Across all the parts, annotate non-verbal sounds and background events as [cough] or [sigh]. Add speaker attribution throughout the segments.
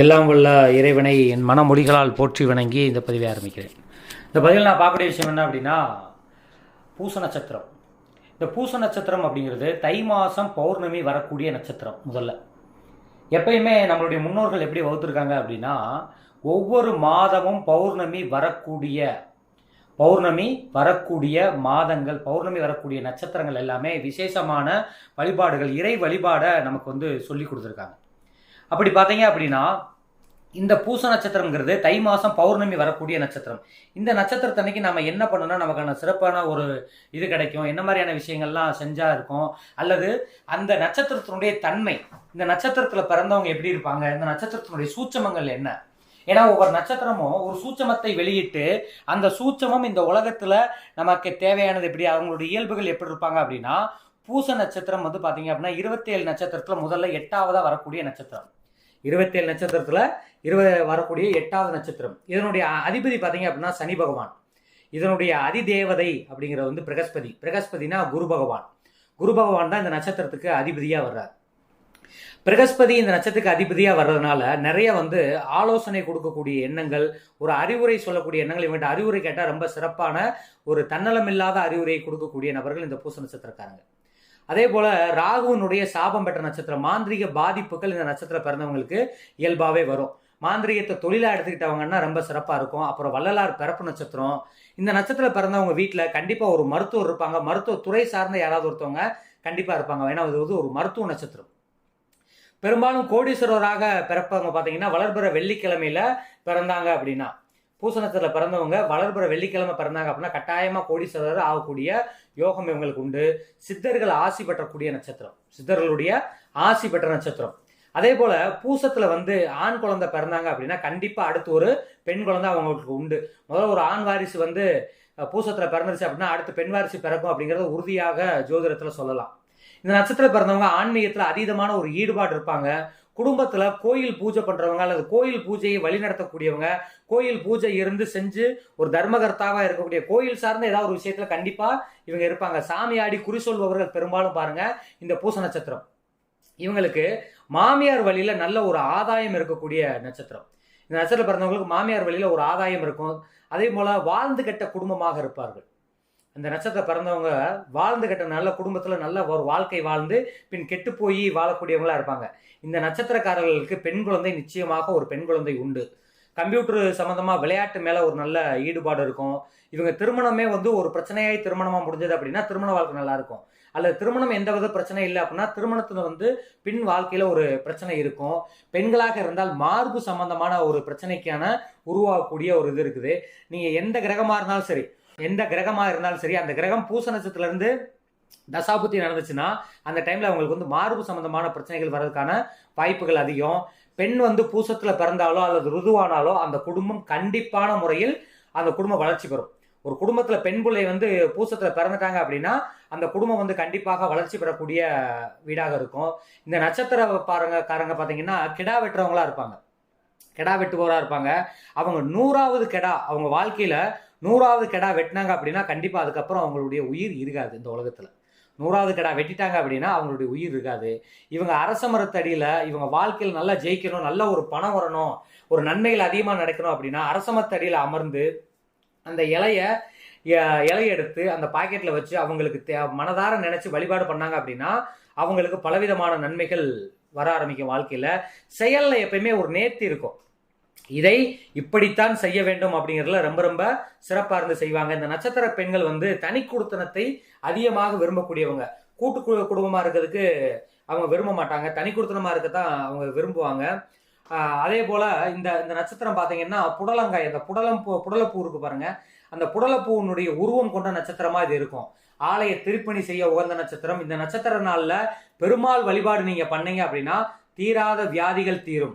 Speaker 1: எல்லாம் உள்ள இறைவனை என் மனமொழிகளால் போற்றி வணங்கி இந்த பதிவை ஆரம்பிக்கிறேன். இந்த பதிவில் நான் பார்க்கக்கூடிய விஷயம் என்ன அப்படின்னா பூச நட்சத்திரம். இந்த பூச நட்சத்திரம் அப்படிங்கிறது தை மாதம் பௌர்ணமி வரக்கூடிய நட்சத்திரம் முதல்ல. எப்பயுமே நம்மளுடைய முன்னோர்கள் எப்படி வகுத்துருக்காங்க அப்படின்னா ஒவ்வொரு மாதமும் பௌர்ணமி வரக்கூடிய பௌர்ணமி வரக்கூடிய மாதங்கள் பௌர்ணமி வரக்கூடிய நட்சத்திரங்கள் எல்லாமே விசேஷமான வழிபாடுகள் இறை வழிபாடை நமக்கு வந்து சொல்லி கொடுத்துருக்காங்க. அப்படி பார்த்தீங்க அப்படின்னா இந்த பூச நட்சத்திரங்கிறது தை மாதம் பௌர்ணமி வரக்கூடிய நட்சத்திரம். இந்த நட்சத்திரத்தன்னைக்கு நம்ம என்ன பண்ணணும்னா நமக்கான சிறப்பான ஒரு இது கிடைக்கும். என்ன மாதிரியான விஷயங்கள்லாம் செஞ்சா இருக்கும்? அல்லது அந்த நட்சத்திரத்தினுடைய தன்மை இந்த நட்சத்திரத்தில் பிறந்தவங்க எப்படி இருப்பாங்க? இந்த நட்சத்திரத்தினுடைய சூட்சமங்கள் என்ன? ஏன்னா ஒவ்வொரு நட்சத்திரமும் ஒரு சூட்சமத்தை வெளியிட்டு அந்த சூட்சமம் இந்த உலகத்தில் நமக்கு தேவையானது எப்படி அவங்களுடைய இயல்புகள் எப்படி இருப்பாங்க அப்படின்னா பூச நட்சத்திரம் வந்து பார்த்தீங்க அப்படின்னா இருபத்தேழு நட்சத்திரத்தில் முதல்ல எட்டாவதாக வரக்கூடிய நட்சத்திரம். இருபத்தேழு நட்சத்திரத்தில் இருபது வரக்கூடிய எட்டாவது நட்சத்திரம். இதனுடைய அதிபதி பார்த்தீங்க அப்படின்னா சனி பகவான். இதனுடைய அதிதேவதை அப்படிங்கிறது வந்து பிரகஸ்பதி. பிரகஸ்பதினா குரு பகவான். குரு பகவான் தான் இந்த நட்சத்திரத்துக்கு அதிபதியாக வர்றார். பிரகஸ்பதி இந்த நட்சத்திரத்துக்கு அதிபதியாக வர்றதுனால நிறைய வந்து ஆலோசனை கொடுக்கக்கூடிய எண்ணங்கள் ஒரு அறிவுரை சொல்லக்கூடிய எண்ணங்கள் இவங்ககிட்ட அறிவுரை கேட்டால் ரொம்ப சிறப்பான ஒரு தன்னலமில்லாத அறிவுரை கொடுக்கக்கூடிய நபர்கள் இந்த பூச நட்சத்திரக்காரங்க. அதே போல ராகுவனுடைய சாபம் பெற்ற நட்சத்திரம் மாந்திரிக பாதிப்புகள் இந்த நட்சத்திரம் பிறந்தவங்களுக்கு இயல்பாகவே வரும். மாந்திரிகத்தை தொழிலாக எடுத்துக்கிட்டவங்கன்னா ரொம்ப சிறப்பாக இருக்கும். அப்புறம் வள்ளலார் பிறப்பு நட்சத்திரம். இந்த நட்சத்திரம் பிறந்தவங்க வீட்டில் கண்டிப்பாக ஒரு மருத்துவர் இருப்பாங்க. மருத்துவ துறை சார்ந்த யாராவது ஒருத்தவங்க கண்டிப்பாக இருப்பாங்க. ஏன்னா அது வந்து ஒரு மருத்துவ நட்சத்திரம். பெரும்பாலும் கோடீஸ்வரராக பிறப்பவங்க பார்த்தீங்கன்னா வளர்பிற வெள்ளிக்கிழமையில பிறந்தாங்க அப்படின்னா பூசணத்தில் பிறந்தவங்க வளர்புற வெள்ளிக்கிழமை பிறந்தாங்க அப்படின்னா கட்டாயமாக கோடீஸ்வரர் ஆகக்கூடிய யோகம் இவங்களுக்கு உண்டு. சித்தர்கள் ஆசி பெற்றக்கூடிய நட்சத்திரம். சித்தர்களுடைய ஆசி பெற்ற நட்சத்திரம். அதே போல் பூசத்தில் வந்து ஆண் குழந்தை பிறந்தாங்க அப்படின்னா கண்டிப்பாக அடுத்து ஒரு பெண் குழந்தை அவங்களுக்கு உண்டு. முதல்ல ஒரு ஆண் வாரிசு வந்து பூசத்தில் பிறந்துருச்சு அப்படின்னா அடுத்து பெண் வாரிசு பிறக்கும் அப்படிங்கிறத உறுதியாக ஜோதிடத்தில் சொல்லலாம். இந்த நட்சத்திரம் பிறந்தவங்க ஆன்மீகத்தில் அதீதமான ஒரு ஈடுபாடு இருப்பாங்க. குடும்பத்தில் கோயில் பூஜை பண்ணுறவங்க அல்லது கோயில் பூஜையை வழிநடத்தக்கூடியவங்க கோயில் பூஜை இருந்து செஞ்சு ஒரு தர்மகர்த்தாவாக இருக்கக்கூடிய கோயில் சார்ந்த ஏதாவது ஒரு விஷயத்தில் கண்டிப்பாக இவங்க இருப்பாங்க. சாமி ஆடி குறி சொல்பவர்கள் பெரும்பாலும் பாருங்கள் இந்த பூச நட்சத்திரம். இவங்களுக்கு மாமியார் வழியில் நல்ல ஒரு ஆதாயம் இருக்கக்கூடிய நட்சத்திரம். இந்த நட்சத்திரம் பிறந்தவங்களுக்கு மாமியார் வழியில் ஒரு ஆதாயம் இருக்கும். அதே போல் வாழ்ந்து கெட்ட குடும்பமாக இருப்பார்கள். இந்த நட்சத்திரம் பிறந்தவங்க வாழ்ந்து கெட்ட நல்ல குடும்பத்தில் நல்ல ஒரு வாழ்க்கை வாழ்ந்து பின் கெட்டு போய் வாழக்கூடியவங்களா இருப்பாங்க. இந்த நட்சத்திரக்காரர்களுக்கு பெண் குழந்தை நிச்சயமாக ஒரு பெண் குழந்தை உண்டு. கம்ப்யூட்டர் சம்மந்தமாக விளையாட்டு மேலே ஒரு நல்ல ஈடுபாடு இருக்கும். இவங்க திருமணமே வந்து ஒரு பிரச்சனையாய் திருமணமாக முடிஞ்சது அப்படின்னா திருமண வாழ்க்கை நல்லாயிருக்கும் அல்லது திருமணம் எந்த வித பிரச்சனை இல்லை அப்படின்னா திருமணத்தில் வந்து பின் வாழ்க்கையில் ஒரு பிரச்சனை இருக்கும். பெண்களாக இருந்தால் மார்பு சம்பந்தமான ஒரு பிரச்சனைக்கான உருவாகக்கூடிய ஒரு இது இருக்குது. நீங்கள் எந்த கிரகமாக இருந்தாலும் சரி எந்த கிரகமாக இருந்தாலும் சரி அந்த கிரகம் பூச நட்சத்திரத்துலேருந்து தசாபுத்தி நடந்துச்சுன்னா அந்த டைமில் அவங்களுக்கு வந்து மார்பு சம்மந்தமான பிரச்சனைகள் வர்றதுக்கான வாய்ப்புகள் அதிகம். பெண் வந்து பூசத்தில் பிறந்தாலோ அல்லது ருதுவானாலோ அந்த குடும்பம் கண்டிப்பான முறையில் அந்த குடும்பம் வளர்ச்சி பெறும். ஒரு குடும்பத்தில் பெண் பிள்ளை வந்து பூசத்தில் பிறந்துட்டாங்க அப்படின்னா அந்த குடும்பம் வந்து கண்டிப்பாக வளர்ச்சி பெறக்கூடிய வீடாக இருக்கும். இந்த நட்சத்திர பாருங்க காரங்க பார்த்தீங்கன்னா கிடா வெட்டுறவங்களா இருப்பாங்க. கெடா வெட்டுபவராக இருப்பாங்க. அவங்க நூறாவது கெடா அவங்க வாழ்க்கையில் நூறாவது கெடா வெட்டினாங்க அப்படின்னா கண்டிப்பாக அதுக்கப்புறம் அவங்களுடைய உயிர் இருக்காது இந்த உலகத்தில். நூறாவது கெடா வெட்டிட்டாங்க அப்படின்னா அவங்களுடைய உயிர் இருக்காது இவங்க அரச மரத்தடியில் இவங்க வாழ்க்கையில் நல்லா ஜெயிக்கணும் நல்ல ஒரு பணம் வரணும் ஒரு நன்மைகள் அதிகமாக நடக்கணும் அப்படின்னா அரச மரத்தடியில் அமர்ந்து அந்த இலைய எ- இலைய எடுத்து அந்த பாக்கெட்டில் வச்சு அவங்களுக்கு தே- மனதார நினச்சி வழிபாடு பண்ணாங்க அப்படின்னா அவங்களுக்கு பலவிதமான நன்மைகள் வர ஆரம்பிக்கும் வாழ்க்கையில். செயலில் எப்பயுமே ஒரு நேர்த்தி இருக்கும். இதை இப்படித்தான் செய்ய வேண்டும் அப்படிங்கிறதுல ரொம்ப ரொம்ப சிறப்பாக இருந்து செய்வாங்க. இந்த நட்சத்திர பெண்கள் வந்து தனி குடுத்தனத்தை அதிகமாக விரும்பக்கூடியவங்க. கூட்டு குடும்பமாக இருக்கிறதுக்கு அவங்க விரும்ப மாட்டாங்க. தனி கொடுத்தனமாக இருக்க தான் அவங்க விரும்புவாங்க. அதே போல் இந்த இந்த நட்சத்திரம் பார்த்தீங்கன்னா புடலங்காய் அந்த புடலம் பூ புடலப்பூ இருக்கு பாருங்க. அந்த புடலப்பூவினுடைய உருவம் கொண்ட நட்சத்திரமாக இது இருக்கும். ஆலய திருப்பணி செய்ய உகந்த நட்சத்திரம். இந்த நட்சத்திர நாளில் பெருமாள் வழிபாடு நீங்கள் பண்ணீங்க அப்படின்னா தீராத வியாதிகள் தீரும்.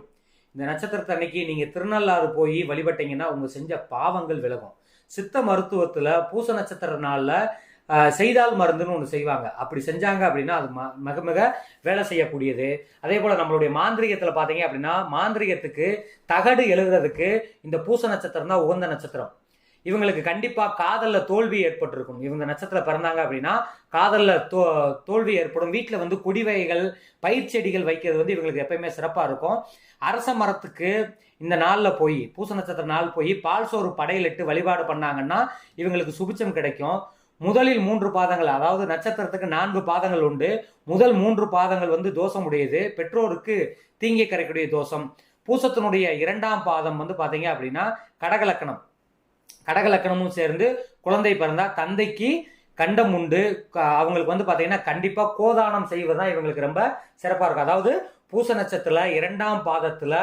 Speaker 1: இந்த நட்சத்திரத்தை அன்னைக்கு நீங்க திருநள்ளாறு போய் வழிபட்டீங்கன்னா உங்க செஞ்ச பாவங்கள் விலகும். சித்த மருத்துவத்துல பூச நட்சத்திர நாள்ல செய்தால் மருந்துன்னு ஒன்று செய்வாங்க. அப்படி செஞ்சாங்க அப்படின்னா அது ம- மிக மிக வேலை செய்யக்கூடியது. அதே போல் நம்மளுடைய மாந்திரிகத்தில் பார்த்தீங்க அப்படின்னா மாந்திரிகத்துக்கு தகடு எழுதுறதுக்கு இந்த பூச நட்சத்திரம் தான் உகந்த நட்சத்திரம். இவங்களுக்கு கண்டிப்பாக காதலில் தோல்வி ஏற்பட்டிருக்கும் இவங்க நட்சத்திரம் பிறந்தாங்க அப்படின்னா காதலில் தோ தோல்வி ஏற்படும். வீட்டில் வந்து குடிவைகள் பயிர் செடிகள் வைக்கிறது வந்து இவங்களுக்கு எப்பயுமே சிறப்பாக இருக்கும். அரச மரத்துக்கு இந்த நாளில் போய் பூச நட்சத்திர நாள் போய் பால் சோறு படையிலிட்டு வழிபாடு பண்ணாங்கன்னா இவங்களுக்கு சுபிச்சம் கிடைக்கும். முதலில் மூன்று பாதங்கள் அதாவது நட்சத்திரத்துக்கு நான்கு பாதங்கள் உண்டு. முதல் மூன்று பாதங்கள் வந்து தோஷம் உடையது பெற்றோருக்கு தீங்கி கரைக்கூடிய தோஷம். பூசத்தினுடைய இரண்டாம் பாதம் வந்து பார்த்தீங்க அப்படின்னா கடகலக்கணம். கடகலக்கணமும் சேர்ந்து குழந்தை பிறந்தா தந்தைக்கு கண்டம் உண்டு. அவங்களுக்கு வந்து பார்த்தீங்கன்னா கண்டிப்பாக கோதானம் செய்வது தான் இவங்களுக்கு ரொம்ப சிறப்பாக இருக்கும். அதாவது பூச நட்சத்திரத்தில் இரண்டாம் பாதத்தில்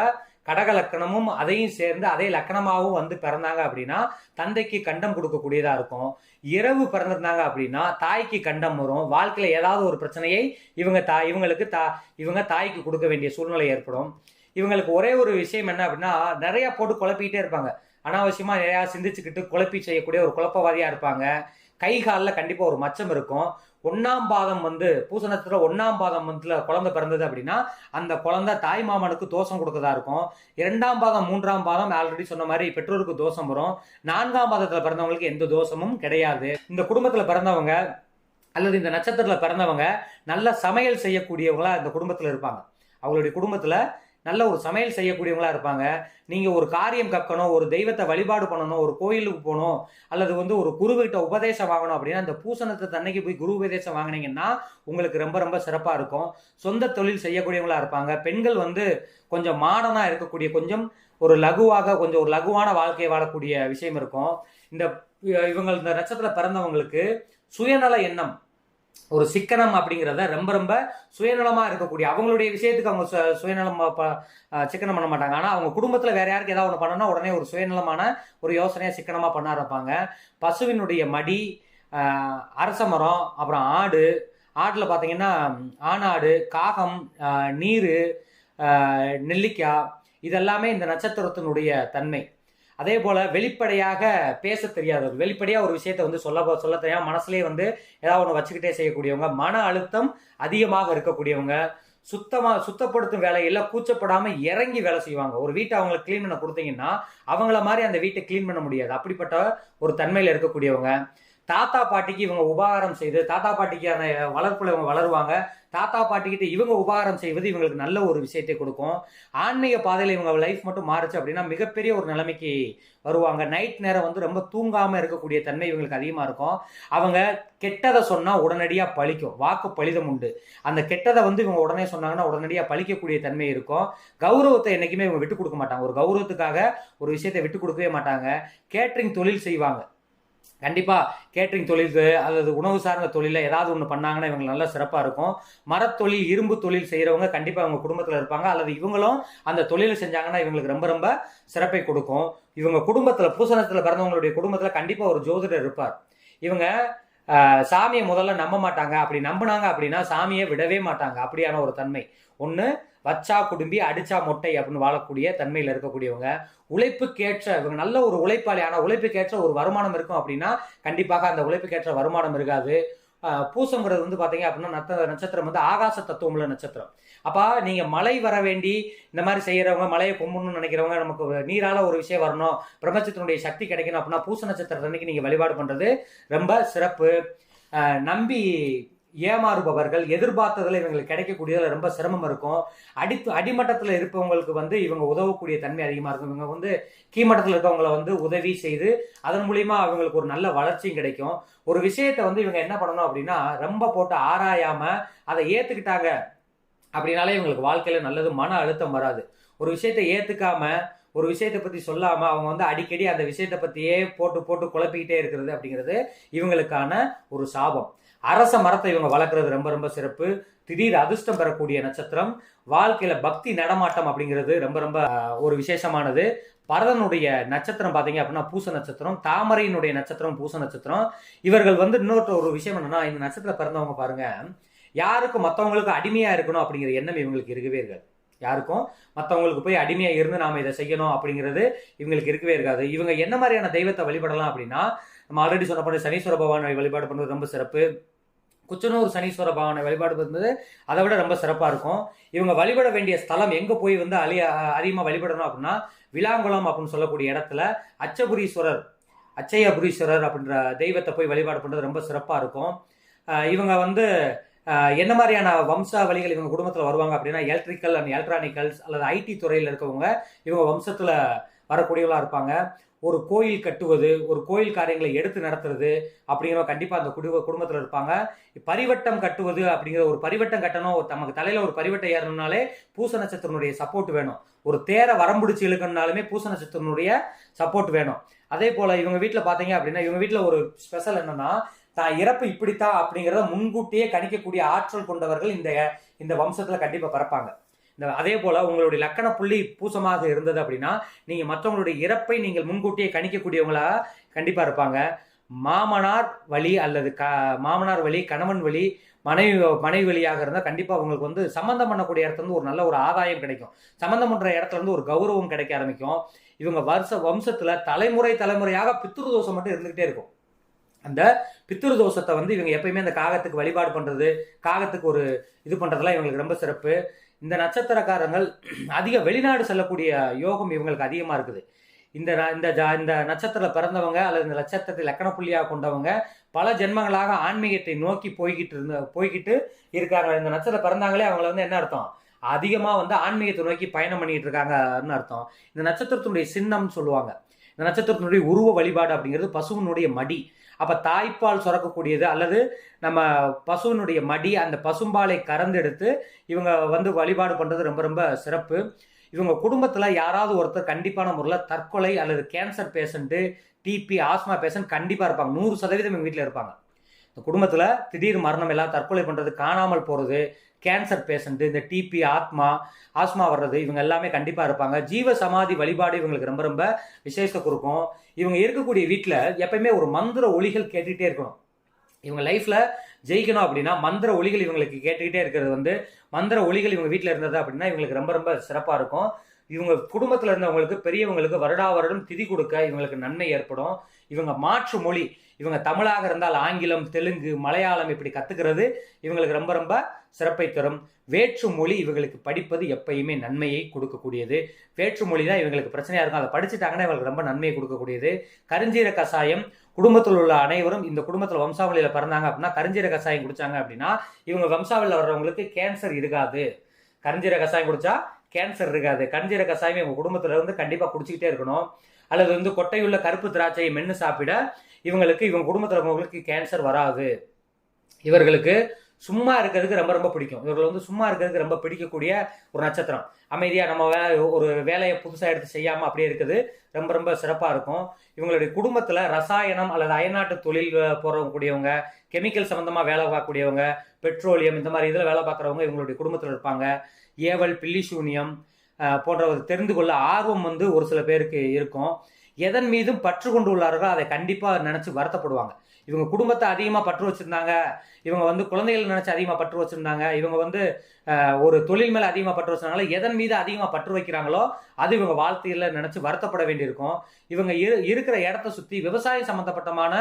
Speaker 1: கடக லக்கணமும் அதையும் சேர்ந்து அதே லக்கணமாகவும் வந்து பிறந்தாங்க அப்படின்னா தந்தைக்கு கண்டம் கொடுக்கக்கூடியதாக இருக்கும். இரவு பிறந்திருந்தாங்க அப்படின்னா தாய்க்கு கண்டம் வரும். வாழ்க்கையில் ஏதாவது ஒரு பிரச்சனையை இவங்க தா இவங்களுக்கு தா இவங்க தாய்க்கு கொடுக்க வேண்டிய சூழ்நிலை ஏற்படும். இவங்களுக்கு ஒரே ஒரு விஷயம் என்ன அப்படின்னா நிறையா போட்டு குழப்பிக்கிட்டே இருப்பாங்க. அனாவசியமாக நிறையா சிந்திச்சுக்கிட்டு குழப்பி செய்யக்கூடிய ஒரு குழப்பவாதியாக இருப்பாங்க. கை காலில் கண்டிப்பாக ஒரு மச்சம் இருக்கும். ஒன்னாம் பாதம் வந்து பூசணத்துல ஒன்னாம் பாதம் வந்து குழந்தை பிறந்தது அப்படின்னா அந்த குழந்தை தாய் மாமனுக்கு தோஷம் கொடுக்கதா இருக்கும். இரண்டாம் பாதம் மூன்றாம் பாதம் ஆல்ரெடி சொன்ன மாதிரி பெற்றோருக்கு தோஷம் வரும். நான்காம் பாதத்தில் பிறந்தவங்களுக்கு எந்த தோஷமும் கிடையாது. இந்த குடும்பத்தில் பிறந்தவங்க அல்லது இந்த நட்சத்திரத்தில் பிறந்தவங்க நல்ல சமையல் செய்யக்கூடியவங்களா இந்த குடும்பத்தில் இருப்பாங்க. அவங்களுடைய குடும்பத்தில் நல்ல ஒரு சமையல் செய்யக்கூடியவங்களா இருப்பாங்க. நீங்க ஒரு காரியம் கக்கணும் ஒரு தெய்வத்தை வழிபாடு பண்ணணும் ஒரு கோயிலுக்கு போகணும் அல்லது வந்து ஒரு குருவிட்ட உபதேசம் வாங்கணும் அப்படின்னா அந்த பூசணத்தை தன்னைக்கு போய் குரு உபதேசம் வாங்கினீங்கன்னா உங்களுக்கு ரொம்ப ரொம்ப சிறப்பா இருக்கும். சொந்த தொழில் செய்யக்கூடியவங்களா இருப்பாங்க. பெண்கள் வந்து கொஞ்சம் மாடனா இருக்கக்கூடிய கொஞ்சம் ஒரு லகுவாக கொஞ்சம் ஒரு லகுவான வாழ்க்கையை வாழக்கூடிய விஷயம் இருக்கும். இந்த இவங்க இந்த நட்சத்திரம் பிறந்தவங்களுக்கு சுயநல எண்ணம் ஒரு சிக்கனம் அப்படிங்கிறத ரொம்ப ரொம்ப சுயநலமாக இருக்கக்கூடிய அவங்களுடைய விஷயத்துக்கு அவங்க சு- சுயநலம் சிக்கனம் பண்ண மாட்டாங்க. ஆனால் அவங்க குடும்பத்தில் வேற யாருக்கு ஏதாவது ஒன்று பண்ணணும்னா உடனே ஒரு சுயநலமான ஒரு யோசனையாக சிக்கனமாக பண்ண ஆரம்பிப்பாங்க. பசுவினுடைய மடி அரச மரம் அப்புறம் ஆடு. ஆட்டில் பார்த்தீங்கன்னா ஆணாடு காகம் நீர் நெல்லிக்காய் இதெல்லாமே இந்த நட்சத்திரத்தினுடைய தன்மை. அதே போல் வெளிப்படையாக பேச தெரியாதவர். வெளிப்படையாக ஒரு விஷயத்தை வந்து சொல்ல சொல்ல தெரியாமல் மனசுலேயே வந்து ஏதாவது ஒன்று வச்சுக்கிட்டே செய்யக்கூடியவங்க மன அழுத்தம் அதிகமாக இருக்கக்கூடியவங்க சுத்தமாக சுத்தப்படுத்தும் வேலையில் கூச்சப்படாமல் இறங்கி வேலை செய்வாங்க. ஒரு வீட்டை அவங்களுக்கு க்ளீன் பண்ண கொடுத்தீங்கன்னா அவங்கள மாதிரி அந்த வீட்டை க்ளீன் பண்ண முடியாது. அப்படிப்பட்ட ஒரு தன்மையில் இருக்கக்கூடியவங்க. தாத்தா பாட்டிக்கு இவங்க உபகாரம் செய்து தாத்தா பாட்டிக்கான வளர்ப்பில் இவங்க வளருவாங்க. தாத்தா பாட்டிக்கிட்ட இவங்க உபகாரம் செய்வது இவங்களுக்கு நல்ல ஒரு விஷயத்தை கொடுக்கும். ஆன்மீக பாதையில் இவங்க லைஃப் மட்டும் மாறுச்சு அப்படின்னா மிகப்பெரிய ஒரு நிலைமைக்கு வருவாங்க. நைட் நேரம் வந்து ரொம்ப தூங்காமல் இருக்கக்கூடிய தன்மை இவங்களுக்கு அதிகமாக இருக்கும். அவங்க கெட்டதை சொன்னால் உடனடியாக பழிக்கும். வாக்கு பலிதம் உண்டு. அந்த கெட்டதை வந்து இவங்க உடனே சொன்னாங்கன்னா உடனடியாக பழிக்கக்கூடிய தன்மை இருக்கும். கௌரவத்தை என்றைக்குமே இவங்க விட்டு கொடுக்க மாட்டாங்க. ஒரு கௌரவத்துக்காக ஒரு விஷயத்தை விட்டு கொடுக்கவே மாட்டாங்க. கேட்ரிங் தொழில் செய்வாங்க. கண்டிப்பாக கேட்ரிங் தொழில் அல்லது உணவு சார்ந்த தொழிலில் ஏதாவது ஒன்று பண்ணாங்கன்னா இவங்க நல்லா சிறப்பாக இருக்கும். மரத்தொழில் இரும்பு தொழில் செய்கிறவங்க கண்டிப்பாக அவங்க குடும்பத்தில் இருப்பாங்க. அல்லது இவங்களும் அந்த தொழில் செஞ்சாங்கன்னா இவங்களுக்கு ரொம்ப ரொம்ப சிறப்பை கொடுக்கும். இவங்க குடும்பத்தில் பூசணத்தில் பிறந்தவங்களுடைய குடும்பத்தில் கண்டிப்பாக ஒரு ஜோதிடர் இருப்பார். இவங்க சாமியை முதல்ல நம்ப மாட்டாங்க. அப்படி நம்பினாங்க அப்படின்னா சாமியை விடவே மாட்டாங்க. அப்படியான ஒரு தன்மை. ஒன்று வச்சா குடும்பி அடிச்சா மொட்டை அப்படின்னு வாழக்கூடிய தன்மையில் இருக்கக்கூடியவங்க. உழைப்புக்கேற்ற இவங்க நல்ல ஒரு உழைப்பாளி ஆனால் உழைப்புக்கேற்ற ஒரு வருமானம் இருக்கும் அப்படின்னா கண்டிப்பாக அந்த உழைப்புக்கேற்ற வருமானம் இருக்காது. பூசங்கிறது வந்து பார்த்தீங்க அப்படின்னா நத்த நட்சத்திரம் வந்து ஆகாச தத்துவம் உள்ள நட்சத்திரம். அப்போ நீங்கள் மழை வர வேண்டி இந்த மாதிரி செய்கிறவங்க மழையை கும்பணும்னு நினைக்கிறவங்க நமக்கு நீரால ஒரு விஷயம் வரணும் பிரபஞ்சத்தினுடைய சக்தி கிடைக்கணும் அப்படின்னா பூச நட்சத்திரத்தன்னைக்கு நீங்கள் வழிபாடு பண்ணுறது ரொம்ப சிறப்பு. நம்பி ஏமாறுபவர்கள் எதிர்பார்த்ததில் இவங்களுக்கு கிடைக்கக்கூடியதில் ரொம்ப சிரமம் இருக்கும். அடித்து அடிமட்டத்தில் இருப்பவங்களுக்கு வந்து இவங்க உதவக்கூடிய தன்மை அதிகமாக இருக்கும். இவங்க வந்து கீமட்டத்தில் இருக்கவங்களை வந்து உதவி செய்து அதன் மூலிமா அவங்களுக்கு ஒரு நல்ல வளர்ச்சியும் கிடைக்கும். ஒரு விஷயத்தை வந்து இவங்க என்ன பண்ணணும் அப்படின்னா ரொம்ப போட்டு ஆராயாமல் அதை ஏற்றுக்கிட்டாங்க அப்படின்னாலே இவங்களுக்கு வாழ்க்கையில் நல்லது மன அழுத்தம் வராது. ஒரு விஷயத்தை ஏற்றுக்காம ஒரு விஷயத்தை பற்றி சொல்லாமல் அவங்க வந்து அடிக்கடி அந்த விஷயத்தை பற்றியே போட்டு போட்டு குழப்பிக்கிட்டே இருக்கிறது அப்படிங்கிறது இவங்களுக்கான ஒரு சாபம். அரச மரத்தை இவங்க வளர்க்குறது ரொம்ப ரொம்ப சிறப்பு. திடீர் அதிர்ஷ்டம் பெறக்கூடிய நட்சத்திரம். வாழ்க்கையில பக்தி நடமாட்டம் அப்படிங்கிறது ரொம்ப ரொம்ப ஒரு விசேஷமானது. பரதனுடைய நட்சத்திரம் பார்த்தீங்க அப்படின்னா பூச நட்சத்திரம் தாமரையினுடைய நட்சத்திரம் பூச நட்சத்திரம். இவர்கள் வந்து இன்னொரு ஒரு விஷயம் என்னன்னா இந்த நட்சத்திரம் பிறந்தவங்க பாருங்க யாருக்கும் மற்றவங்களுக்கு அடிமையா இருக்கணும் அப்படிங்கிற எண்ணம் இவங்களுக்கு இருக்கவே இருக்காது. யாருக்கும்? மற்றவங்களுக்கு போய் அடிமையாக இருந்து நாம் இதை செய்யணும் அப்படிங்கிறது இவங்களுக்கு இருக்கவே இருக்காது. இவங்க என்ன மாதிரியான தெய்வத்தை வழிபடலாம் அப்படின்னா நம்ம ஆல்ரெடி சொன்ன போன சனீஸ்வர பகவானை வழிபாடு பண்ணுறது ரொம்ப சிறப்பு. குச்சனூர் சனீஸ்வர பகவானை வழிபாடு பண்ணுறது அதை விட ரொம்ப சிறப்பாக இருக்கும். இவங்க வழிபட வேண்டிய ஸ்தலம் எங்கே போய் வந்து அழிய அதிகமாக வழிபடணும் அப்படின்னா விலாங்குளம் அப்படின்னு சொல்லக்கூடிய இடத்துல அச்சபுரீஸ்வரர் அச்சையபுரீஸ்வரர் அப்படின்ற தெய்வத்தை போய் வழிபாடு பண்ணுறது ரொம்ப சிறப்பாக இருக்கும். இவங்க வந்து என்ன மாதிரியான வம்சாவளிகள் இவங்க குடும்பத்தில் வருவாங்க அப்படின்னா எலக்ட்ரிக்கல் அண்ட் எலக்ட்ரானிக்கல்ஸ் அல்லது ஐடி துறையில் இருக்கவங்க இவங்க வம்சத்தில் வரக்கூடியவங்களா இருப்பாங்க. ஒரு கோயில் கட்டுவது ஒரு கோயில் காரியங்களை எடுத்து நடத்துறது அப்படிங்கிற கண்டிப்பாக அந்த குடும்ப குடும்பத்தில் இருப்பாங்க. பரிவட்டம் கட்டுவது அப்படிங்கிற ஒரு பரிவட்டம் கட்டணும். ஒரு நமக்கு தலையில் ஒரு பரிவட்டம் ஏறணும்னாலே பூச நட்சத்திரனுடைய சப்போர்ட் வேணும். ஒரு தேரை வரம்பிடிச்சு இழுக்கணும்னாலுமே பூச நட்சத்திரனுடைய சப்போர்ட் வேணும். அதே போல் இவங்க வீட்டில் பார்த்தீங்க அப்படின்னா இவங்க வீட்டில் ஒரு ஸ்பெஷல் என்னன்னா தான் இறப்பு இப்படித்தான் அப்படிங்கிறத முன்கூட்டியே கணிக்கக்கூடிய ஆற்றல் கொண்டவர்கள் இந்த இந்த வம்சத்தில் கண்டிப்பாக பிறப்பாங்க. இந்த அதே போல் உங்களுடைய லக்கண புள்ளி பூசமாக இருந்தது அப்படின்னா நீங்கள் மற்றவங்களுடைய இறப்பை நீங்கள் முன்கூட்டியே கணிக்கக்கூடியவங்களா கண்டிப்பாக இருப்பாங்க. மாமனார் வழி அல்லது க மாமனார் வழி கணவன் வழி மனைவி மனைவி வழியாக இருந்தால் கண்டிப்பாக உங்களுக்கு வந்து சம்மந்தம் பண்ணக்கூடிய இடத்துல இருந்து ஒரு நல்ல ஒரு ஆதாயம் கிடைக்கும். சம்மந்தம் பண்ணுற இடத்துல இருந்து ஒரு கௌரவம் கிடைக்க ஆரம்பிக்கும். இவங்க வருஷ வம்சத்தில் தலைமுறை தலைமுறையாக பித்ரு தோஷம் மட்டும் இருந்துகிட்டே இருக்கும். அந்த பித்திரு தோஷத்தை வந்து இவங்க எப்பயுமே அந்த காகத்துக்கு வழிபாடு பண்ணுறது காகத்துக்கு ஒரு இது பண்ணுறதுலாம் இவங்களுக்கு ரொம்ப சிறப்பு. இந்த நட்சத்திரக்காரங்கள் [clears throat] அதிக வெளிநாடு செல்லக்கூடிய யோகம் இவங்களுக்கு அதிகமாக இருக்குது. இந்த இந்த ஜா இந்த நட்சத்திரத்தில் பிறந்தவங்க அல்லது இந்த நட்சத்திரத்தை லக்கண புள்ளியாக கொண்டவங்க பல ஜென்மங்களாக ஆன்மீகத்தை நோக்கி போய்கிட்டு இருந்த போய்கிட்டு இருக்காங்க. இந்த நட்சத்திரம் பிறந்தாங்களே அவங்கள வந்து என்ன அர்த்தம்? அதிகமாக வந்து ஆன்மீகத்தை நோக்கி பயணம் பண்ணிகிட்டு இருக்காங்கன்னு அர்த்தம். இந்த நட்சத்திரத்தினுடைய சின்னம்னு சொல்லுவாங்க. இந்த நட்சத்திரத்தினுடைய உருவ வழிபாடு அப்படிங்கிறது பசுவினுடைய மடி. அப்போ தாய்ப்பால் சுரக்கக்கூடியது அல்லது நம்ம பசுவினுடைய மடி அந்த பசும்பாலை கறந்தெடுத்து இவங்க வந்து வழிபாடு பண்ணுறது ரொம்ப ரொம்ப சிறப்பு. இவங்க குடும்பத்தில் யாராவது ஒருத்தர் கண்டிப்பான முறையில் தற்கொலை அல்லது cancer patient TB asthma patient கண்டிப்பாக இருப்பாங்க. நூறு சதவீதம் எங்கள் வீட்டில் இருப்பாங்க. இந்த குடும்பத்தில் திடீர் மரணம் எல்லாம் தற்கொலை பண்ணுறது காணாமல் போகிறது கேன்சர் பேஷண்ட்டு இந்த டிபி ஆத்மா ஆஸ்மா வர்றது இவங்க எல்லாமே கண்டிப்பாக இருப்பாங்க. ஜீவ சமாதி வழிபாடு இவங்களுக்கு ரொம்ப ரொம்ப விசேஷத்தை கொடுக்கும். இவங்க இருக்கக்கூடிய வீட்டில் எப்பயுமே ஒரு மந்திர ஒளிகள் கேட்டுக்கிட்டே இருக்கணும். இவங்க லைஃப்பில் ஜெயிக்கணும் அப்படின்னா மந்திர ஒளிகள் இவங்களுக்கு கேட்டுக்கிட்டே இருக்கிறது வந்து மந்திர ஒளிகள் இவங்க வீட்டில் இருந்தது அப்படின்னா இவங்களுக்கு ரொம்ப ரொம்ப சிறப்பாக இருக்கும். இவங்க குடும்பத்தில் இருந்தவங்களுக்கு பெரியவங்களுக்கு வருடா வருடம் திதி கொடுக்க இவங்களுக்கு நன்மை ஏற்படும். இவங்க மாற்று மொழி. இவங்க தமிழாக இருந்தால் ஆங்கிலம் தெலுங்கு மலையாளம் இப்படி கற்றுக்கிறது இவங்களுக்கு ரொம்ப ரொம்ப சிறப்பை தரும். வேற்று மொழி இவங்களுக்கு படிப்பது எப்பயுமே நன்மையை கொடுக்கக்கூடியது. வேற்று மொழி தான் இவங்களுக்கு பிரச்சனையாக இருக்கும். அதை படிச்சுட்டாங்கன்னா இவங்களுக்கு ரொம்ப நன்மையை கொடுக்கக்கூடியது. கருஞ்சீர கஷாயம் குடும்பத்தில் உள்ள அனைவரும் இந்த குடும்பத்தில் வம்சாவளியில் பிறந்தாங்க அப்படின்னா கருஞ்சீர கஷாயம் குடிச்சாங்க அப்படின்னா இவங்க வம்சாவளியில் வர்றவங்களுக்கு கேன்சர் இருக்காது. கருஞ்சீர கஷாயம் குடிச்சா கேன்சர் இருக்காது. கருஞ்சீர கஷாயம் இவங்க குடும்பத்தில் இருந்து கண்டிப்பாக குடிச்சிக்கிட்டே இருக்கணும். அல்லது வந்து கொட்டையுள்ள கருப்பு திராட்சையை மென்று சாப்பிட இவங்களுக்கு இவங்க குடும்பத்தில் இருக்கவங்களுக்கு கேன்சர் வராது. இவர்களுக்கு சும்மா இருக்கிறதுக்கு ரொம்ப ரொம்ப பிடிக்கும். இவர்கள் வந்து சும்மா இருக்கிறதுக்கு ரொம்ப பிடிக்கக்கூடிய ஒரு நட்சத்திரம். அமைதியாக நம்ம வே ஒரு வேலையை புதுசாக எடுத்து செய்யாமல் அப்படியே இருக்குது. ரொம்ப ரொம்ப சிறப்பாக இருக்கும். இவங்களுடைய குடும்பத்தில் ரசாயனம் அல்லது அயநாட்டு தொழில் போகிறக்கூடியவங்க கெமிக்கல் சம்மந்தமாக வேலை பார்க்கக்கூடியவங்க பெட்ரோலியம் இந்த மாதிரி இதில் வேலை பார்க்குறவங்க இவங்களுடைய குடும்பத்தில் இருப்பாங்க. ஏவல் பில்லிசூனியம் அஹ், தெரிந்து கொள்ள ஆர்வம் வந்து ஒரு சில பேருக்கு இருக்கும். எதன் மீதும் பற்று கொண்டு உள்ளார்களோ அதை கண்டிப்பாக நினச்சி வருத்தப்படுவாங்க. இவங்க குடும்பத்தை அதிகமாக பற்று வச்சுருந்தாங்க. இவங்க வந்து குழந்தைகள் நினச்சி அதிகமாக பற்று வச்சுருந்தாங்க. இவங்க வந்து ஒரு தொழில் மேலே அதிகமாக பற்று வச்சுருந்தாங்களோ எதன் மீது அதிகமாக பற்று வைக்கிறாங்களோ அது இவங்க வாழ்க்கையில் நினச்சி வருத்தப்பட வேண்டியிருக்கும். இவங்க இரு இருக்கிற இடத்த சுற்றி விவசாயம் சம்மந்தப்பட்டமான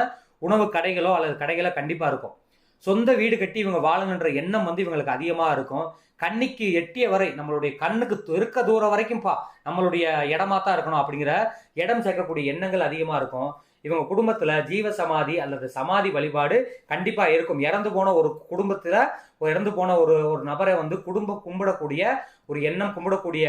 Speaker 1: உணவு கடைகளோ அல்லது கடைகளோ கண்டிப்பாக இருக்கும். சொந்த வீடு கட்டி இவங்க வாழணுன்ற எண்ணம் வந்து இவங்களுக்கு அதிகமாக இருக்கும். கண்ணிக்கு எட்டிய வரை நம்மளுடைய கண்ணுக்கு இருக்க தூரம் வரைக்கும் பா நம்மளுடைய இடமா தான் இருக்கணும் அப்படிங்கிற இடம் சேர்க்கக்கூடிய எண்ணங்கள் அதிகமாக இருக்கும். இவங்க குடும்பத்தில் ஜீவ சமாதி அல்லது சமாதி வழிபாடு கண்டிப்பாக இருக்கும். இறந்து போன ஒரு குடும்பத்தில் இறந்து போன ஒரு ஒரு நபரை வந்து குடும்பம் கும்பிடக்கூடிய ஒரு எண்ணம் கும்பிடக்கூடிய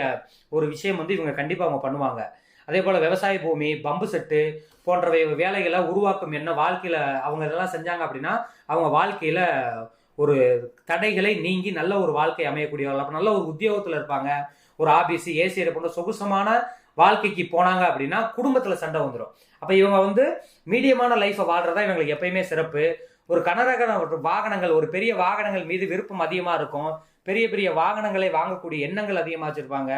Speaker 1: ஒரு விஷயம் வந்து இவங்க கண்டிப்பாக அவங்க பண்ணுவாங்க. அதே போல் விவசாய பூமி பம்பு செட்டு போன்றவை வேலைகளை உருவாக்கும் என்ன வாழ்க்கையில் அவங்க இதெல்லாம் செஞ்சாங்க அப்படின்னா அவங்க வாழ்க்கையில் ஒரு தடைகளை நீங்கி நல்ல ஒரு வாழ்க்கை அமையக்கூடியவர்கள். அப்போ நல்ல ஒரு உத்தியோகத்தில் இருப்பாங்க. ஒரு ஆபீஸ் ஏசியரை போன்ற சொகுசமான வாழ்க்கைக்கு போனாங்க அப்படின்னா குடும்பத்தில் சண்டை வந்துடும் அப்போ இவங்க வந்து மீடியமான லைஃப்பை வாழ்றதா இவங்களுக்கு எப்பயுமே சிறப்பு. ஒரு கனரக வாகனங்கள் ஒரு பெரிய வாகனங்கள் மீது விருப்பம் அதிகமாக இருக்கும். பெரிய பெரிய வாகனங்களை வாங்கக்கூடிய எண்ணங்கள் அதிகமாக வச்சுருப்பாங்க.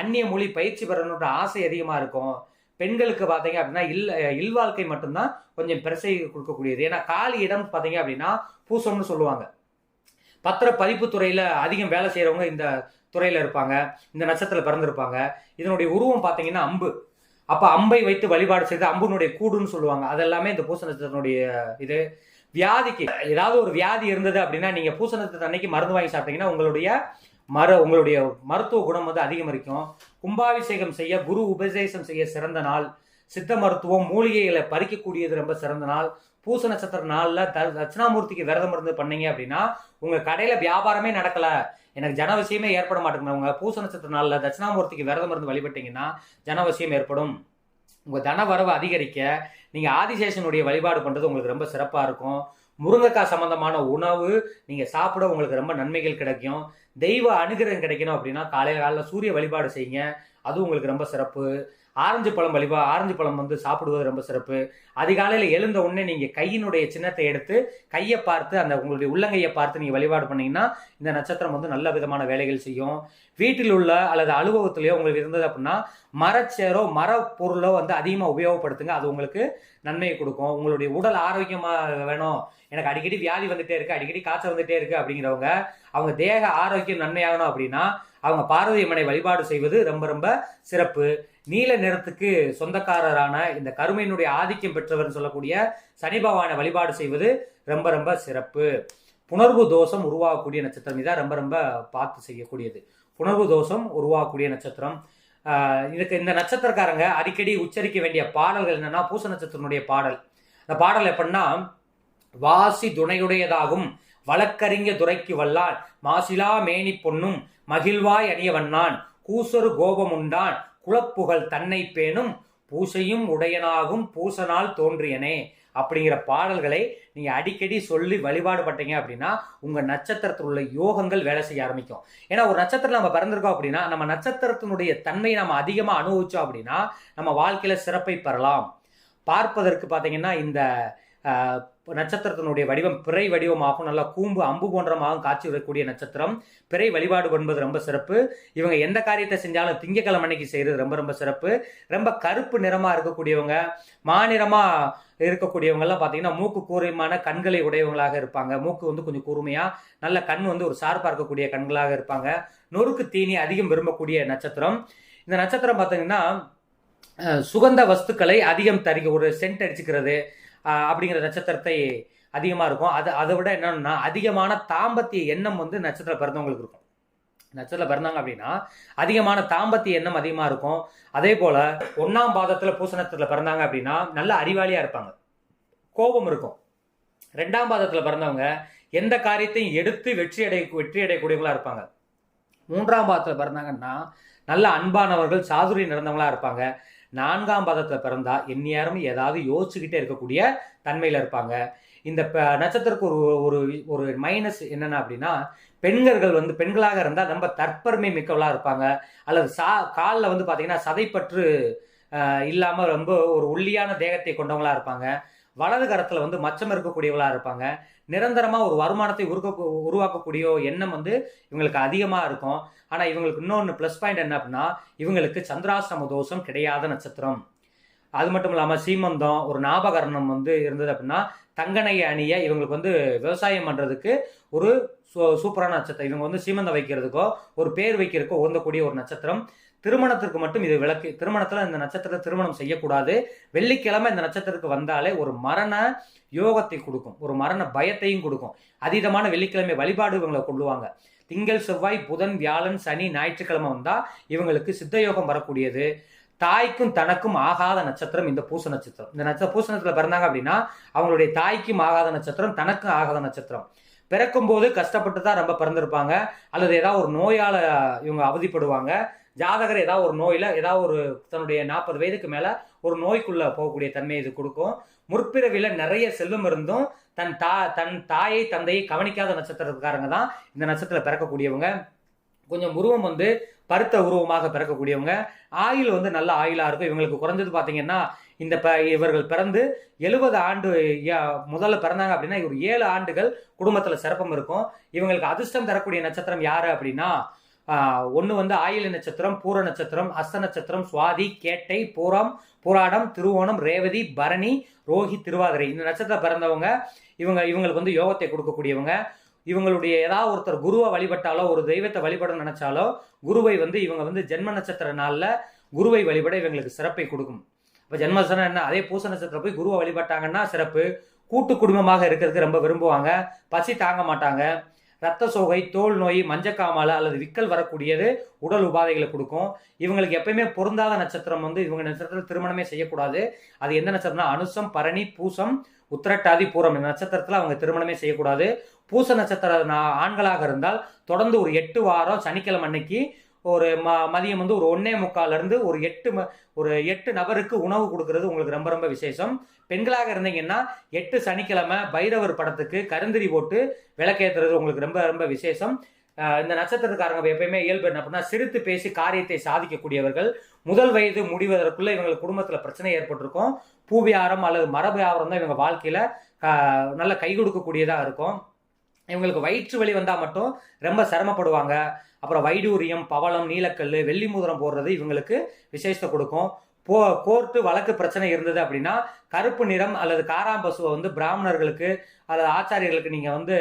Speaker 1: அந்நிய மொழி பயிற்சி பெறணுன்ற ஆசை அதிகமாக இருக்கும். பெண்களுக்கு பார்த்தீங்க அப்படின்னா இல் இல்வாழ்க்கை மட்டும்தான் கொஞ்சம் பிரசை கொடுக்கக்கூடியது. ஏன்னா காலி இடம் பார்த்தீங்க அப்படின்னா பூசம்னு சொல்லுவாங்க. பத்திர பதிப்பு துறையில் அதிகம் வேலை செய்கிறவங்க இந்த துறையில் இருப்பாங்க. இந்த நட்சத்திரத்தில் பிறந்திருப்பாங்க. இதனுடைய உருவம் பார்த்தீங்கன்னா அம்பு. அப்போ அம்பை வைத்து வழிபாடு செய்து அம்புனுடைய கூடுன்னு சொல்லுவாங்க. அதெல்லாமே இந்த பூச நட்சத்திரனுடைய இது. வியாதிக்கு ஏதாவது ஒரு வியாதி இருந்தது அப்படின்னா நீங்கள் பூச நட்சத்திரம் அன்னைக்கு மருந்து வாங்கி சாப்பிட்டீங்கன்னா உங்களுடைய மர உங்களுடைய மருத்துவ குணம் வந்து அதிகமரிக்கும். கும்பாபிஷேகம் செய்ய குரு உபதேசம் செய்ய சிறந்த நாள். சித்த மருத்துவம் மூலிகைகளை பறிக்கக்கூடியது ரொம்ப சிறந்த நாள். பூச நட்சத்திர நாளில் த தட்சிணாமூர்த்திக்கு விரதம் இருந்து பண்ணீங்க அப்படின்னா உங்கள் கடையில் வியாபாரமே நடக்கலை. எனக்கு ஜனவசியமே ஏற்பட மாட்டேங்குது. உங்கள் பூச நட்சத்திர நாளில் தட்சிணாமூர்த்திக்கு விரதம் இருந்து வழிபட்டீங்கன்னா ஜனவசியம் ஏற்படும். உங்கள் தன வரவு அதிகரிக்க நீங்கள் ஆதிசேஷனுடைய வழிபாடு பண்ணுறது உங்களுக்கு ரொம்ப சிறப்பாக இருக்கும். முருங்கைக்காய் சம்பந்தமான உணவு நீங்கள் சாப்பிட உங்களுக்கு ரொம்ப நன்மைகள் கிடைக்கும். தெய்வ அனுகிரகம் கிடைக்கணும் அப்படின்னா காலையில் காலையில் சூரிய வழிபாடு செய்யுங்க. அது உங்களுக்கு ரொம்ப சிறப்பு. ஆரஞ்சு பழம் வழிபா ஆரஞ்சு பழம் வந்து சாப்பிடுவது ரொம்ப சிறப்பு. அதிகாலையில் எழுந்த உடனே நீங்கள் கையினுடைய சின்னத்தை எடுத்து கையை பார்த்து அந்த உங்களுடைய உள்ளங்கையை பார்த்து நீங்கள் வழிபாடு பண்ணீங்கன்னா இந்த நட்சத்திரம் வந்து நல்ல விதமான வேலைகள் செய்யும். வீட்டில் உள்ள அல்லது அலுவலகத்திலேயோ உங்களுக்கு இருந்தது அப்படின்னா மரச்சேரோ மர பொருளோ வந்து அதிகமாக உபயோகப்படுத்துங்க. அது உங்களுக்கு நன்மையை கொடுக்கும். உங்களுடைய உடல் ஆரோக்கியமாக வேணும். எனக்கு அடிக்கடி வியாதி வந்துட்டே இருக்கு அடிக்கடி காய்ச்சல் வந்துட்டே இருக்கு அப்படிங்கிறவங்க அவங்க தேக ஆரோக்கியம் நன்மையாகணும் அப்படின்னா அவங்க பார்வதி அம்மனை வழிபாடு செய்வது ரொம்ப ரொம்ப சிறப்பு. நீல நிறத்துக்கு சொந்தக்காரரான இந்த கருமையினுடைய ஆதிக்கம் பெற்றவர்னு சொல்லக்கூடிய சனி பகவானை வழிபாடு செய்வது ரொம்ப ரொம்ப சிறப்பு. புணர்வு தோஷம் உருவாகக்கூடிய நட்சத்திரம். இதான் ரொம்ப ரொம்ப பார்த்து செய்யக்கூடியது. புணர்வு தோஷம் உருவாகக்கூடிய நட்சத்திரம். இதுக்கு இந்த நட்சத்திரக்காரங்க அடிக்கடி உச்சரிக்க வேண்டிய பாடல்கள் என்னன்னா பூச நட்சத்திரனுடைய பாடல். அந்த பாடல் எப்படின்னா வாசி துணையுடையதாகும் வழக்கறிஞ துரைக்கு வல்லான் மாசிலா மேனி பொன்னும் மகிழ்வாய் அணியவண்ணான் கூசரு கோபமுண்டான் குலப்புகழ் தன்னை பேணும் பூசையும் உடையனாகும் பூசனால் தோன்றியனே அப்படிங்கிற பாடல்களை நீங்கள் அடிக்கடி சொல்லி வழிபாடு பட்டீங்க அப்படின்னா உங்கள் நட்சத்திரத்தில் உள்ள யோகங்கள் வேலை செய்ய ஆரம்பிக்கும். ஏன்னா ஒரு நட்சத்திரம் நம்ம பிறந்திருக்கோம் அப்படின்னா நம்ம நட்சத்திரத்தினுடைய தன்மையை நம்ம அதிகமாக அனுபவிச்சோம் அப்படின்னா நம்ம வாழ்க்கையில் சிறப்பை பெறலாம். பார்ப்பதற்கு பார்த்தீங்கன்னா இந்த நட்சத்திரத்தினுடைய வடிவம் பிறை வடிவமாகும் நல்லா கூம்பு அம்பு போன்றமாகவும் காட்சி வரக்கூடிய நட்சத்திரம். பிறை வழிபாடு பண்ணுவது ரொம்ப சிறப்பு. இவங்க எந்த காரியத்தை செஞ்சாலும் திங்கக்கிழமை அன்னைக்கு செய்கிறது ரொம்ப ரொம்ப சிறப்பு. ரொம்ப கருப்பு நிறமாக இருக்கக்கூடியவங்க மாநிறமாக இருக்கக்கூடியவங்கெல்லாம் பார்த்தீங்கன்னா மூக்கு கூர்மையான கண்களை உடையவங்களாக இருப்பாங்க. மூக்கு வந்து கொஞ்சம் கூர்மையாக நல்ல கண் வந்து ஒரு சார்பாக இருக்கக்கூடிய கண்களாக இருப்பாங்க. நொறுக்கு தீனி அதிகம் விரும்பக்கூடிய நட்சத்திரம். இந்த நட்சத்திரம் பார்த்தீங்கன்னா சுகந்த வஸ்துக்களை அதிகம் தருக ஒரு சென்ட் அடிச்சுக்கிறது அப்படிங்கிற நட்சத்திரத்தை அதிகமாக இருக்கும். அது அதை விட என்னன்னா அதிகமான தாம்பத்திய எண்ணம் வந்து நட்சத்திர பிறந்தவங்களுக்கு இருக்கும். நட்சத்திரம் பிறந்தாங்க அப்படின்னா அதிகமான தாம்பத்திய எண்ணம் அதிகமாக இருக்கும். அதே போல் ஒன்றாம் பாதத்தில் பூசணத்தில் பிறந்தாங்க அப்படின்னா நல்ல அறிவாளியாக இருப்பாங்க. கோபம் இருக்கும். ரெண்டாம் பாதத்தில் பிறந்தவங்க எந்த காரியத்தையும் எடுத்து வெற்றி அடை வெற்றி அடையக்கூடியவங்களாக இருப்பாங்க. மூன்றாம் பாதத்தில் பிறந்தாங்கன்னா நல்ல அன்பானவர்கள் சாதுரியம் நடந்தவங்களாக இருப்பாங்க. நான்காம் பதத்தை பிறந்தா எந்நேரமும் ஏதாவது யோசிச்சுக்கிட்டே இருக்கக்கூடிய தன்மையில் இருப்பாங்க. இந்த நட்சத்திரக்கு ஒரு ஒரு ஒரு மைனஸ் என்னென்ன அப்படின்னா பெண்கள் வந்து பெண்களாக இருந்தால் ரொம்ப தற்பெருமை மிக்கவளாக இருப்பாங்க. அல்லது சா காலில் வந்து பார்த்தீங்கன்னா சதைப்பற்று இல்லாமல் ரொம்ப ஒரு உள்ளியான தேகத்தை கொண்டவங்களாக இருப்பாங்க. வலது கரத்தில் வந்து மச்சம் இருக்கக்கூடியவங்களாக இருப்பாங்க. நிரந்தரமாக ஒரு வருமானத்தை உருக்க உருவாக்கக்கூடிய எண்ணம் வந்து இவங்களுக்கு அதிகமாக இருக்கும். ஆனால் இவங்களுக்கு இன்னொன்று ப்ளஸ் பாயிண்ட் என்ன அப்படின்னா இவங்களுக்கு சந்திராசிரம தோஷம் கிடையாத நட்சத்திரம். அது மட்டும் இல்லாமல் சீமந்தம் ஒரு ஞாபகரணம் வந்து இருந்தது அப்படின்னா தங்கனைய அணிய இவங்களுக்கு வந்து விவசாயம் பண்ணுறதுக்கு ஒரு சூ சூப்பரான நட்சத்திரம். இவங்க வந்து சீமந்தம் வைக்கிறதுக்கோ ஒரு பேர் வைக்கிறதுக்கோ உகந்தக்கூடிய ஒரு நட்சத்திரம். திருமணத்திற்கு மட்டும் இது விளக்கு. திருமணத்தில் இந்த நட்சத்திரத்தை திருமணம் செய்யக்கூடாது. வெள்ளிக்கிழமை இந்த நட்சத்திரத்துக்கு வந்தாலே ஒரு மரண யோகத்தை கொடுக்கும். ஒரு மரண பயத்தையும் கொடுக்கும். அதீதமான வெள்ளிக்கிழமை வழிபாடு இவங்களை கொள்ளுவாங்க திங்கள் செவ்வாய் புதன் வியாழன் சனி ஞாயிற்றுக்கிழமை வந்தால் இவங்களுக்கு சித்தயோகம் வரக்கூடியது. தாய்க்கும் தனக்கும் ஆகாத நட்சத்திரம் இந்த பூச நட்சத்திரம். இந்த நட்ச பூச நட்சத்திரத்தில் பிறந்தாங்க அப்படின்னா அவங்களுடைய தாய்க்கும் ஆகாத நட்சத்திரம் தனக்கும் ஆகாத நட்சத்திரம். பிறக்கும்போது கஷ்டப்பட்டு தான் ரொம்ப பிறந்திருப்பாங்க. அல்லது ஏதாவது ஒரு நோயால் இவங்க அவதிப்படுவாங்க. ஜாதகர் ஏதாவது ஒரு நோயில் ஏதாவது ஒரு தன்னுடைய நாற்பது வயதுக்கு மேலே ஒரு நோய்க்குள்ளே போகக்கூடிய தன்மை இது கொடுக்கும். முற்பிறவியில் நிறைய செல்வம் இருந்தும் தன் தா தன் தாயை தந்தையை கவனிக்காத நட்சத்திரத்துக்காரங்க தான் இந்த நட்சத்திரத்தில் பிறக்கக்கூடியவங்க. கொஞ்சம் உருவம் வந்து பருத்த உருவமாக பிறக்கக்கூடியவங்க. ஆயுள் வந்து நல்ல ஆயுளாக இருக்கும். இவங்களுக்கு குறைஞ்சது பார்த்தீங்கன்னா இந்த ப இவர்கள் பிறந்து எழுபது ஆண்டு முதல்ல பிறந்தாங்க அப்படின்னா ஒரு ஏழு ஆண்டுகள் குடும்பத்தில் சிறப்பம் இருக்கும். இவங்களுக்கு அதிர்ஷ்டம் தரக்கூடிய நட்சத்திரம் யார் அப்படின்னா ஒன்று வந்து ஆயில நட்சத்திரம் பூர நட்சத்திரம் அஸ்த நட்சத்திரம் சுவாதி கேட்டை பூரம் புராடம் திருவோணம் ரேவதி பரணி ரோஹி திருவாதிரை. இந்த நட்சத்திரம் பிறந்தவங்க இவங்க இவங்களுக்கு வந்து யோகத்தை கொடுக்கக்கூடியவங்க. இவங்களுடைய ஏதாவது ஒருத்தர் குருவை வழிபட்டாலோ ஒரு தெய்வத்தை வழிபட நினைச்சாலோ குருவை வந்து இவங்க வந்து ஜென்ம நட்சத்திர நாளில் குருவை வழிபட இவங்களுக்கு சிறப்பை கொடுக்கும். இப்போ ஜென்மசனம் என்ன? அதே பூச நட்சத்திரம் போய் குருவை வழிபட்டாங்கன்னா சிறப்பு. கூட்டு குடும்பமாக இருக்கிறதுக்கு ரொம்ப விரும்புவாங்க. பசி தாங்க மாட்டாங்க. ரத்த சோகை தோல் நோய் மஞ்சக்காமாலை அல்லது விக்கல் வரக்கூடியது உடல் உபாதைகளை கொடுக்கும். இவங்களுக்கு எப்பயுமே பொருந்தாத நட்சத்திரம் வந்து இவங்க நட்சத்திரத்தில் திருமணமே செய்யக்கூடாது. அது எந்த நட்சத்திரம்னா அனுசம் பரணி பூசம் உத்திரட்டாதி பூரம் இந்த நட்சத்திரத்தில் அவங்க திருமணமே செய்யக்கூடாது. பூச நட்சத்திர ஆண்களாக இருந்தால் தொடர்ந்து ஒரு எட்டு வாரம் சனிக்கிழமை அன்னைக்கு ஒரு ம மதியம் வந்து ஒரு ஒன்னே முக்கால்ல இருந்து ஒரு எட்டு ம- ஒரு எட்டு நபருக்கு உணவு கொடுக்கறது உங்களுக்கு ரொம்ப ரொம்ப விசேஷம். பெண்களாக இருந்தீங்கன்னா எட்டு சனிக்கிழமை பைரவர் படத்துக்கு கருந்திரி போட்டு விளக்கேற்றுறது உங்களுக்கு ரொம்ப ரொம்ப விசேஷம். இந்த நட்சத்திரக்காரங்க எப்பயுமே இயல்பு என்ன அப்படின்னா சிரித்து பேசி காரியத்தை சாதிக்கக்கூடியவர்கள். முதல் வயது முடிவதற்குள்ள இவங்களுக்கு குடும்பத்தில் பிரச்சனை ஏற்பட்டிருக்கும். பூ வியாபாரம் அல்லது மர வியாபாரம் தான் இவங்க வாழ்க்கையில் நல்ல கை கொடுக்கக்கூடியதாக இருக்கும். இவங்களுக்கு வயிற்று வலி வந்தால் மட்டும் ரொம்ப சிரமப்படுவாங்க. அப்புறம் வைடூரியம் பவளம் நீலக்கல் வெள்ளி மோதிரம் போடுறது இவங்களுக்கு விசேஷத்தை கொடுக்கும். போ கோர்ட்டு வழக்கு பிரச்சனை இருந்தது அப்படின்னா கருப்பு நிறம் அல்லது காராம்பசுவை வந்து பிராமணர்களுக்கு அல்லது ஆச்சாரியர்களுக்கு நீங்கள் வந்து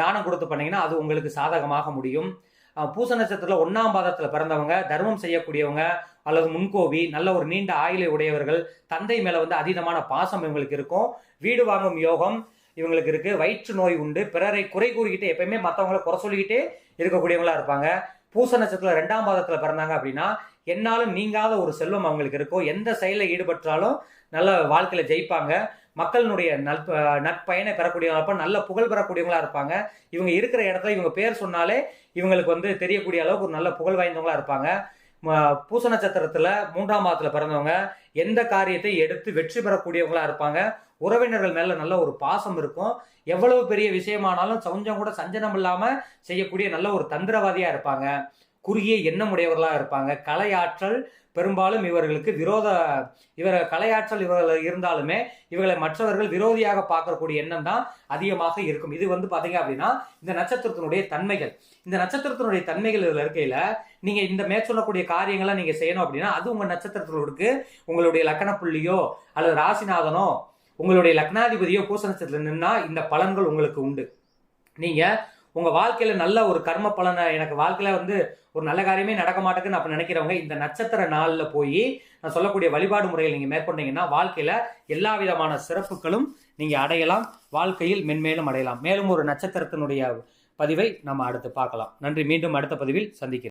Speaker 1: தானம் கொடுத்து பண்ணீங்கன்னா அது உங்களுக்கு சாதகமாக முடியும். பூச நட்சத்திரத்தில் ஒன்றாம் பாதத்தில் பிறந்தவங்க தர்மம் செய்யக்கூடியவங்க அல்லது முன்கோவி நல்ல ஒரு நீண்ட ஆயுளை உடையவர்கள் தந்தை மேலே வந்து அதீதமான பாசம் இவங்களுக்கு இருக்கும். வீடு வாங்கும் யோகம் இவங்களுக்கு இருக்குது வயிற்று நோய் உண்டு. பிறரை குறை கூறிக்கிட்டு எப்பயுமே மற்றவங்களை குறை சொல்லிக்கிட்டே இருக்கக்கூடியவங்களா இருப்பாங்க. பூச நட்சத்திரத்தில் ரெண்டாம் பாதத்தில் பிறந்தாங்க அப்படின்னா என்னாலும் நீங்காத ஒரு செல்வம் அவங்களுக்கு இருக்கும் எந்த செயலில் ஈடுபட்டாலும் நல்ல வாழ்க்கையில் ஜெயிப்பாங்க. மக்களினுடைய நற்ப நற்பயனை பெறக்கூடியவங்க இருப்பாங்க நல்ல புகழ் பெறக்கூடியவங்களா இருப்பாங்க. இவங்க இருக்கிற இடத்துல இவங்க பேர் சொன்னாலே இவங்களுக்கு வந்து தெரியக்கூடிய அளவுக்கு ஒரு நல்ல புகழ் வாய்ந்தவங்களா இருப்பாங்க. பூச நட்சத்திரத்தில் மூன்றாம் மாதத்தில் பிறந்தவங்க எந்த காரியத்தை எடுத்து வெற்றி பெறக்கூடியவங்களா இருப்பாங்க. உறவினர்கள் மேல நல்ல ஒரு பாசம் இருக்கும். எவ்வளவு பெரிய விஷயமானாலும் கொஞ்சம் கூட சஞ்சனம் இல்லாமல் செய்யக்கூடிய நல்ல ஒரு தந்திரவாதியாக இருப்பாங்க. குறுகிய எண்ணமுடையவர்களாக இருப்பாங்க. கலையாற்றல் பெரும்பாலும் இவர்களுக்கு விரோத இவர் கலையாற்றல் இவர்கள் இருந்தாலுமே இவர்களை மற்றவர்கள் விரோதியாக பார்க்கக்கூடிய எண்ணம் தான் அதிகமாக இருக்கும். இது வந்து பார்த்தீங்க அப்படின்னா இந்த நட்சத்திரத்தினுடைய தன்மைகள். இந்த நட்சத்திரத்தினுடைய தன்மைகள் இதில் இருக்கையில் நீங்கள் இந்த மேற்சொல்லக்கூடிய காரியங்களை நீங்கள் செய்யணும் அப்படின்னா அது உங்கள் நட்சத்திரத்திற்கு உங்களுடைய லக்கண புள்ளியோ அல்லது ராசிநாதனோ உங்களுடைய லக்னாதிபதியோ பூச நட்சத்திரத்தில் நின்னா இந்த பலன்கள் உங்களுக்கு உண்டு. நீங்கள் உங்கள் வாழ்க்கையில் நல்ல ஒரு கர்ம பலனை எனக்கு வாழ்க்கையில் வந்து ஒரு நல்ல காரியமே நடக்க மாட்டேங்குன்னு அப்போ நினைக்கிறவங்க இந்த நட்சத்திர நாளில் போய் நான் சொல்லக்கூடிய வழிபாடு முறையில் நீங்கள் மேற்கொண்டீங்கன்னா வாழ்க்கையில் எல்லா விதமான சிறப்புகளும் நீங்கள் அடையலாம் வாழ்க்கையில் மென்மேலும் அடையலாம். மேலும் ஒரு நட்சத்திரத்தினுடைய பதிவை நம்ம அடுத்து பார்க்கலாம். நன்றி. மீண்டும் அடுத்த பதிவில் சந்திக்கிறேன்.